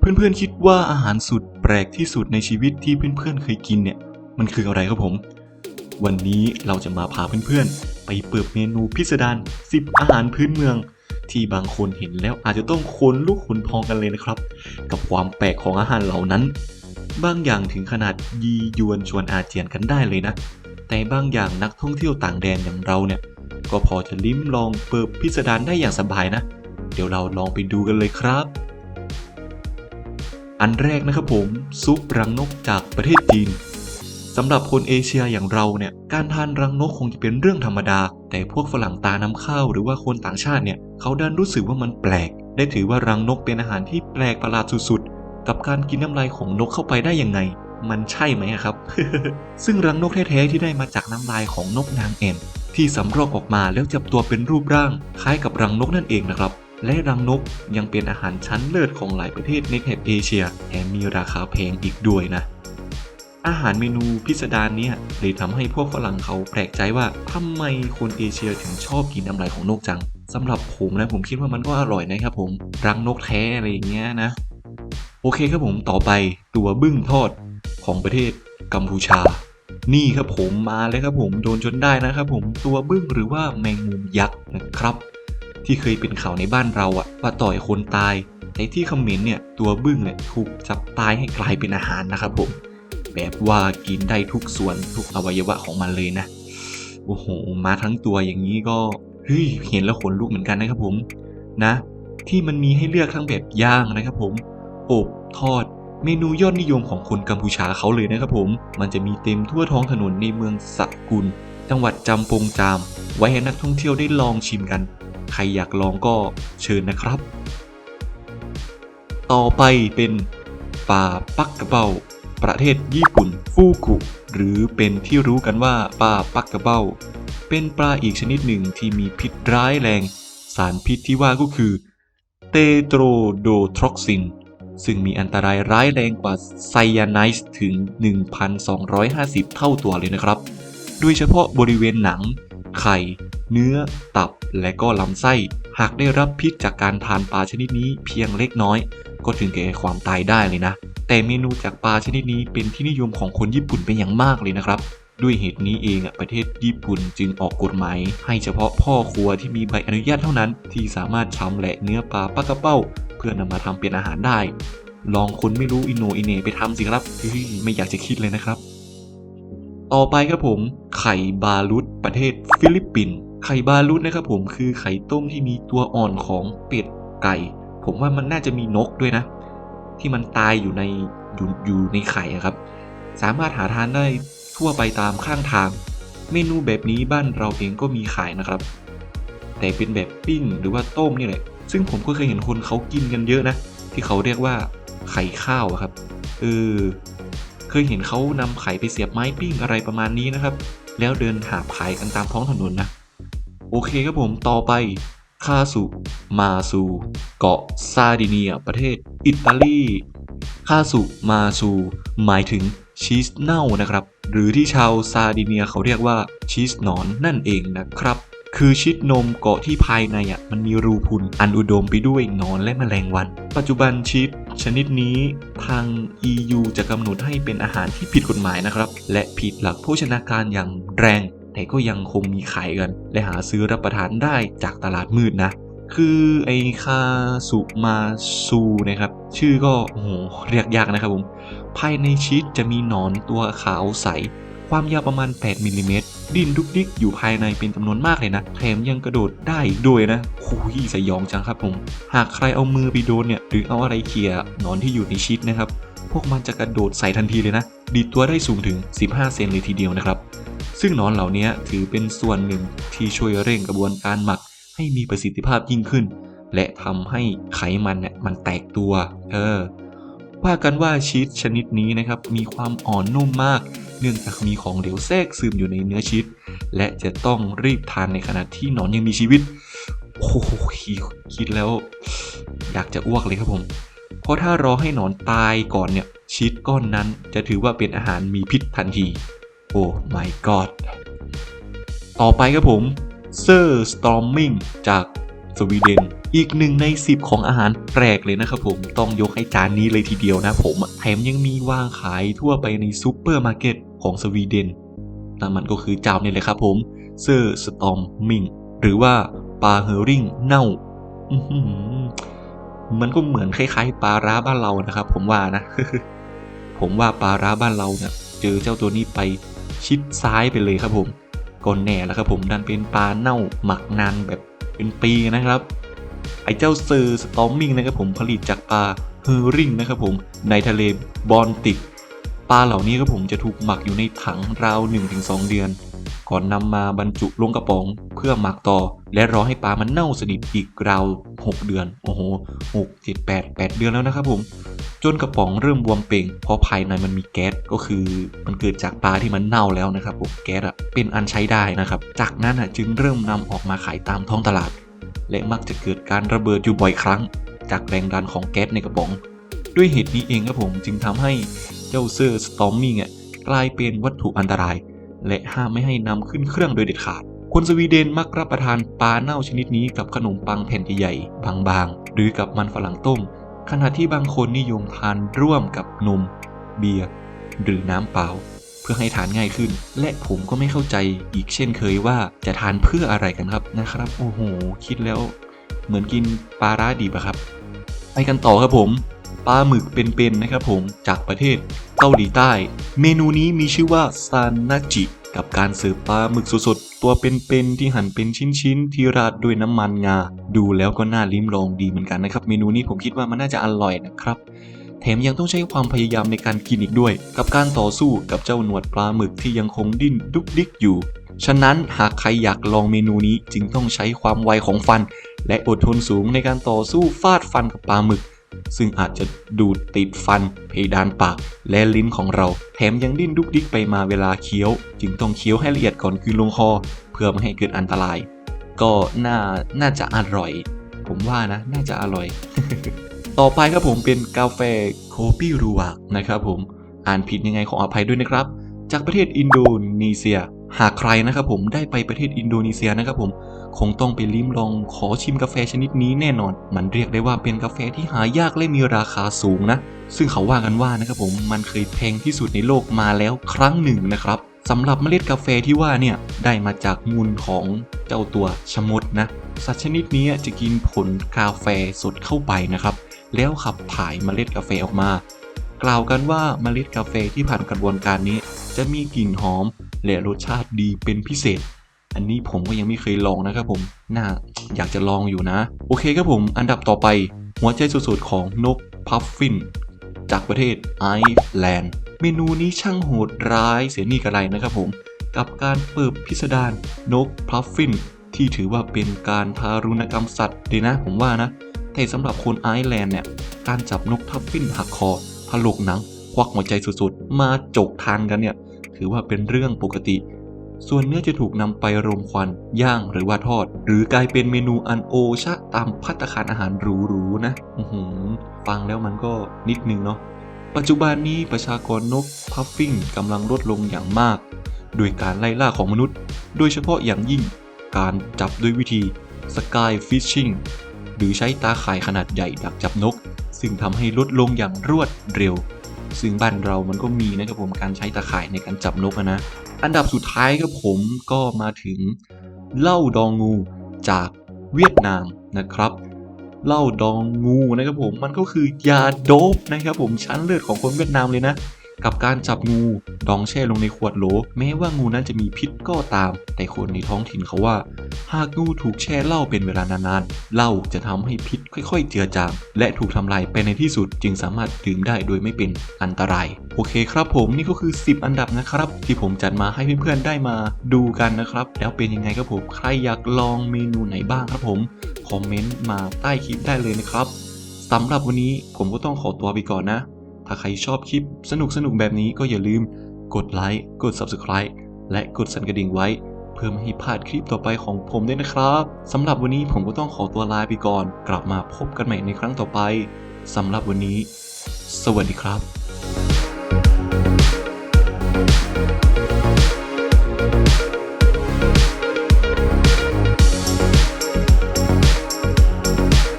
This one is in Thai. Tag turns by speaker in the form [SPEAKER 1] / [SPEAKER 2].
[SPEAKER 1] เพื่อนๆคิดว่าอาหารสุดแปลกที่สุดในชีวิตที่เพื่อนๆเคยกินเนี่ย มันคืออะไรครับผม วันนี้เราจะมาพาเพื่อนๆ ไปเปิดเมนูพิสดาร10 อาหารพื้นเมือง ที่บางคนเห็นแล้วอาจจะต้องขนลุกขนพองกันเลยนะครับ กับความแปลกของอาหารเหล่านั้น บางอย่างถึงขนาดยียวนชวนอาเจียนกันได้เลยนะ แต่บางอย่างนักท่องเที่ยวต่างแดนอย่างเราเนี่ย ก็พอจะลิ้มลองเปิบพิสดารได้อย่างสบายนะ เดี๋ยวเราลองไปดูกันเลยครับ อันแรกนะครับผมซุปรังนกจากประเทศจีนสำหรับคนเอเชียอย่างเราเนี่ยการทานรังนกคงจะเป็นเรื่องธรรมดา แต่พวกฝรั่งตาน้ำข้าวหรือว่าคนต่างชาติเนี่ยเขาดันรู้สึกว่ามันแปลก ได้ถือว่ารังนกเป็นอาหารที่แปลกประหลาดสุดๆ กับการกินน้ำลายของนกเข้าไปได้ยังไง มันใช่ไหมครับ ซึ่งรังนกแท้ๆที่ได้มาจากน้ำลายของนกนางแอ่นที่สำรอกออกมาแล้วจับตัวเป็นรูปร่าง คล้ายกับรังนกนั่นเองนะครับ และรังนกยังเป็นอาหารชั้นเลิศของหลายประเทศในแถบเอเชียแถมมีราคาแพงอีกด้วยนะ อาหารเมนูพิสดารเนี่ยเลยทำให้พวกฝรั่งเขาแปลกใจว่าทำไมคนเอเชียถึงชอบกินน้ำลายของนกจังสำหรับผมนะผมคิดว่ามันก็อร่อยนะครับผมรังนกแท้อะไรอย่างเงี้ยนะ โอเคครับผมต่อไปตัวบึ้งทอดของประเทศกัมพูชา นี่ครับผมมาเลยครับผมโดนจนได้นะครับผมตัวบึ้งหรือว่าแมงมุมยักษ์นะครับ ที่เคยเป็นข่าวในบ้านเราอะว่าต่อยคนตายแต่ที่คอมเขมรเนี่ยตัวบึ้งเนี่ยถูกจับตายให้กลายเป็นอาหารนะครับผม แบบว่ากินได้ทุกส่วนทุกอวัยวะของมันเลยนะ โอ้โห มาทั้งตัวอย่างนี้ก็เฮ้ยเห็นแล้วขนลุกเหมือนกันนะครับผมนะ ที่มันมีให้เลือกทั้งแบบย่างนะครับผมอบทอดเมนูยอดนิยมของคนกัมพูชาเขาเลยนะครับผม มันจะมีเต็มทั่วท้องถนนในเมืองสักกุล จังหวัดจำปงจาม ไว้ให้นักท่องเที่ยวได้ลองชิมกัน ใครอยากลองก็เชิญนะครับ ต่อไปเป็นปลาปักกระเบ้าประเทศญี่ปุ่นฟูกุหรือเป็นที่รู้กันว่าปลาปักกระเบ้า เป็นปลาอีกชนิดหนึ่งที่มีพิษร้ายแรง สารพิษที่ว่าก็คือเตโตรโดทรอกซิน ซึ่งมีอันตรายร้ายแรงกว่าไซยาไนด์ถึง 1,250 เท่าตัวเลยนะครับ โดยเฉพาะบริเวณหนัง ไข่ เนื้อ ตับ และก็ลำไส้ หากได้รับพิษจากการทานปลาชนิดนี้เพียงเล็กน้อย ก็ถึงแก่ความตายได้เลยนะ แต่เมนูจากปลาชนิดนี้เป็นที่นิยมของคนญี่ปุ่นเป็นอย่างมากเลยนะครับ ด้วยเหตุนี้เองอะประเทศญี่ปุ่นจึงออกกฎหมาย ให้เฉพาะพ่อครัวที่มีใบอนุญาตเท่านั้น ที่สามารถชำแหละเนื้อปลาปลากระเป้า เพื่อนำมาทำเป็นอาหารได้ ลองคนไม่รู้อิโนอิเนไปทำสิครับไม่อยากจะคิดเลยนะครับ ต่อไปครับผมไข่บาลุตประเทศฟิลิปปินส์ไข่บาลุตนะครับผมคือไข่ต้มที่มีตัวอ่อนของเป็ดไก่ ผมว่ามันน่าจะมีนกด้วยนะ ที่มันตายอยู่ในอยู่อยู่ในไข่ครับ สามารถหาทานได้ทั่วไปตามข้างทาง เมนูแบบนี้บ้านเราเองก็มีขายนะครับ แต่เป็นแบบปิ้งหรือว่าต้มนี่แหละ ซึ่งผมก็เคยเห็นคนเขากินกันเยอะนะ ที่เขาเรียกว่าไข่ข้าวครับเออ เคยเห็นเขานำไข่ไปเสียบไม้ปิ้งอะไรประมาณนี้นะครับ แล้วเดินหาขายกันตามท้องถนนนะ โอเคครับผมต่อไปคาสุมาซูเกาะซาดิเนีย ประเทศอิตาลีคาสุมาซูหมายถึงชีสเน่านะครับ หรือที่ชาวซาดิเนียเขาเรียกว่าชีสหนอนนั่นเองนะครับ คือชีสนมเกาะที่ภายในอะมันมีรูพุนอันอุดมไปด้วยหนอนและแมลงวัน ปัจจุบันชีส ชนิดนี้ทาง EU จะกำหนดให้เป็นอาหารที่ผิดกฎหมายนะครับ และผิดหลักโภชนาการอย่างแรง แต่ก็ยังคงมีขายกัน และหาซื้อรับประทานได้จากตลาดมืดนะ คือไอคาสุมาซูนะครับ ชื่อก็โหเรียกยากนะครับผม ภายในชีสจะมีหนอนตัวขาวใส ความยาวประมาณ 8มิลลิเมตรดินดุกดิกอยู่ภายในเป็นจำนวนมากเลยนะแถมยังกระโดดได้อีกด้วยนะคุยสยองจังครับผม หากใครเอามือไปโดนเนี่ยหรือเอาอะไรเขี่ยนอนที่อยู่ในชีสนะครับ พวกมันจะกระโดดใส่ทันทีเลยนะ ดีดตัวได้สูงถึง 15 เซนเลยทีเดียวนะครับ ซึ่งนอนเหล่านี้ถือเป็นส่วนหนึ่งที่ช่วยเร่งกระบวนการหมัก ให้มีประสิทธิภาพยิ่งขึ้น และทำให้ไขมันเนี่ยมันแตกตัว เออว่ากันว่าชีสชนิดนี้นะครับมีความอ่อนนุ่มมาก เนื่องจากมีของเหลวแทรกซึมอยู่ในเนื้อชีสและจะต้องรีบทานในขณะที่หนอนยังมีชีวิต โอ้โหคิดแล้วอยากจะอ้วกเลยครับผม เพราะถ้ารอให้หนอนตายก่อนเนี่ยชีสก้อนนั้นจะถือว่าเป็นอาหารมีพิษทันที โอ้ my god ต่อไปครับผมเซอร์สตอมมิงจากสวีเดน อีกหนึ่งใน 10 ของอาหารแปลกเลยนะครับผมต้องยกให้จานนี้เลยทีเดียวนะผมแถมยังมีวางขายทั่วไปในซูเปอร์มาร์เก็ต ของสวีเดนนั่นมันก็คือเจ้านี่เลยครับผมเซอร์สตอมมิงหรือว่าปลาเฮอริงเน่ามันก็เหมือนคล้ายๆปลาร้าบ้านเรานะครับ ผมว่านะ ผมว่าปลาร้าบ้านเราเนี่ยเจอเจ้าตัวนี้ไปชิดซ้ายไปเลยครับผมก่อนแน่แล้วครับผมดันเป็นปลาเน่าหมักนานแบบเป็นปีนะครับ ไอ้เจ้าเซอร์สตอมมิงนะครับผมผลิตจากปลาเฮอริงนะครับผมในทะเลบอลติก ปลาเหล่านี้ครับผมจะถูกหมักอยู่ในถังราว 1-2 เดือน ก่อนนำมาบรรจุลงกระป๋องเพื่อหมักต่อ และรอให้ปลามันเน่าสนิทอีกราว 6 เดือน โอ้โห6 7 8 8 เดือนแล้วนะครับผมจนกระป๋องเริ่มบวมเป่ง เพราะภายในมันมีแก๊สก็คือมันเกิดจากปลาที่มันเน่าแล้วนะครับผมแก๊สอะเป็นอันใช้ได้นะครับ จากนั้นอะจึงเริ่มนำออกมาขายตามท้องตลาด และมักจะเกิดการระเบิดอยู่บ่อยครั้ง จากแรงดันของแก๊สในกระป๋อง ด้วยเหตุนี้เองครับผมจึงทำให้ เจ้าเซอร์สตอมมิงอะกลายเป็นวัตถุอันตราย และห้ามไม่ให้นำขึ้นเครื่องโดยเด็ดขาด คนสวีเดนมักรับประทานปลาเน่าชนิดนี้กับขนมปังแผ่นใหญ่ๆบางๆ หรือกับมันฝรั่งต้ม ขณะที่บางคนนิยมทานร่วมกับนม เบียร์หรือน้ำเปล่าเพื่อให้ทานง่ายขึ้น และผมก็ไม่เข้าใจอีกเช่นเคยว่าจะทานเพื่ออะไรกันครับนะครับ โอ้โห คิดแล้ว เหมือนกินปลาร้าดิบอะครับ ไปกันต่อครับผม ปลาหมึกเป็นๆนะครับผมจากประเทศเกาหลีใต้ เมนูนี้มีชื่อว่าซานนาจิกับการเสิร์ฟปลาหมึกสดๆ ตัวเป็นๆที่หั่นเป็นชิ้นๆ ที่ราดด้วยน้ำมันงา ดูแล้วก็น่าลิ้มลองดีเหมือนกันนะครับ เมนูนี้ผมคิดว่ามันน่าจะอร่อยนะครับ แถมยังต้องใช้ความพยายามในการกินอีกด้วย กับการต่อสู้กับเจ้าหนวดปลาหมึกที่ยังคงดิ้นดุกดิกอยู่ ฉะนั้นหากใครอยากลองเมนูนี้จึงต้องใช้ความไวของฟัน และอดทนสูงในการต่อสู้ฟาดฟันกับปลาหมึก ซึ่งอาจจะดูดติดฟัน เพดานปาก และลิ้นของเรา แถมยังดิ้นดุกดิกไปมาเวลาเคี้ยว จึงต้องเคี้ยวให้ละเอียดก่อนคืนลงคอ เพื่อไม่ให้เกิดอันตราย ก็น่าน่าจะอร่อย ผมว่านะ น่าจะอร่อย ต่อไปครับผมเป็นกาแฟโคปิรูวากนะครับผมอ่านผิดยังไงขออภัยด้วยนะครับ จากประเทศอินโดนีเซีย หากใครนะครับผมได้ไปประเทศอินโดนีเซียนะครับผมคงต้องไปลิ้มลองขอชิมกาแฟชนิดนี้แน่นอน มันเรียกได้ว่าเป็นกาแฟที่หายากและมีราคาสูงนะ ซึ่งเขาว่ากันว่านะครับผมมันเคยแพงที่สุดในโลกมาแล้วครั้งหนึ่งนะครับสำหรับเมล็ดกาแฟที่ว่าเนี่ยได้มาจากมูลของเจ้าตัวชะมดนะ สัตว์ชนิดนี้จะกินผลกาแฟสดเข้าไปนะครับ แล้วขับถ่ายเมล็ดกาแฟออกมา กล่าวกันว่าเมล็ดกาแฟที่ผ่านกระบวนการนี้ จะมีกลิ่นหอม และรสชาติดีเป็นพิเศษ อันนี้ผมก็ยังไม่เคยลองนะครับผม น่าอยากจะลองอยู่นะ โอเคครับผม อันดับต่อไป หัวใจสุดๆของนกพัฟฟิน จากประเทศไอร์แลนด์ เมนูนี้ช่างโหดร้ายเสียนี่กระไรนะครับผม กับการเปิบพิสดารนกพัฟฟิน ที่ถือว่าเป็นการทารุณกรรมสัตว์ดีนะผมว่านะ แต่สำหรับคนไอร์แลนด์เนี่ย การจับนกทัฟฟินหักคอถลกหนังควักหัวใจสุดๆ มาจกทานกันเนี่ย ถือว่าเป็นเรื่องปกติ ส่วนเนื้อจะถูกนำไปรมควันย่างหรือว่าทอด หรือกลายเป็นเมนูอันโอชะตามพัตตาคารอาหารหรูๆนะหือฟังแล้วมันก็นิดนึงเนาะปัจจุบันนี้ประชากรนกพัฟฟิงกำลังลดลงอย่างมาก โดยการไล่ล่าของมนุษย์ โดยเฉพาะอย่างยิ่งการจับด้วยวิธี Sky Fishing หรือใช้ตาข่ายขนาดใหญ่ดักจับนก ซึ่งทำให้ลดลงอย่างรวดเร็ว ซึ่งบ้านเรามันก็มีนะครับผมการใช้ตะข่ายในการจับนกนะ อันดับสุดท้ายครับผมก็มาถึงเหล้าดองงูจากเวียดนามนะครับเหล้าดองงูนะครับผมมันก็คือยาโดบนะครับผมชั้นเลือดของคนเวียดนามเลยนะ กับการจับงูดองแช่ลงในขวดโหล แม้ว่างูนั้นจะมีพิษก็ตาม แต่คนในท้องถิ่นเขาว่า หากงูถูกแช่เหล้าเป็นเวลานานๆเหล้าจะทำให้พิษค่อยๆ เจือจาง และถูกทำลายไปในที่สุดจึงสามารถดื่มได้โดยไม่เป็นอันตราย โอเคครับผมนี่ก็คือ 10 อันดับนะครับ ที่ผมจัดมาให้เพื่อนๆได้มาดูกันนะครับ แล้วเป็นยังไงครับผมใครอยากลองเมนูไหนบ้างครับผมคอมเมนต์มาใต้คลิปได้เลยนะครับสำหรับวันนี้ผมก็ต้องขอตัวไปก่อนนะ ถ้าใครชอบคลิปสนุกๆแบบนี้ก็อย่าลืม กดไลค์กด Subscribe และกดสั่นกระดิ่งไว้ เพื่อไม่ให้พลาดคลิปต่อไปของผมด้วยนะครับสำหรับวันนี้ผมก็ต้องขอตัวลาไปก่อน กลับมาพบกันใหม่ในครั้งต่อไปสำหรับวันนี้ สวัสดีครับ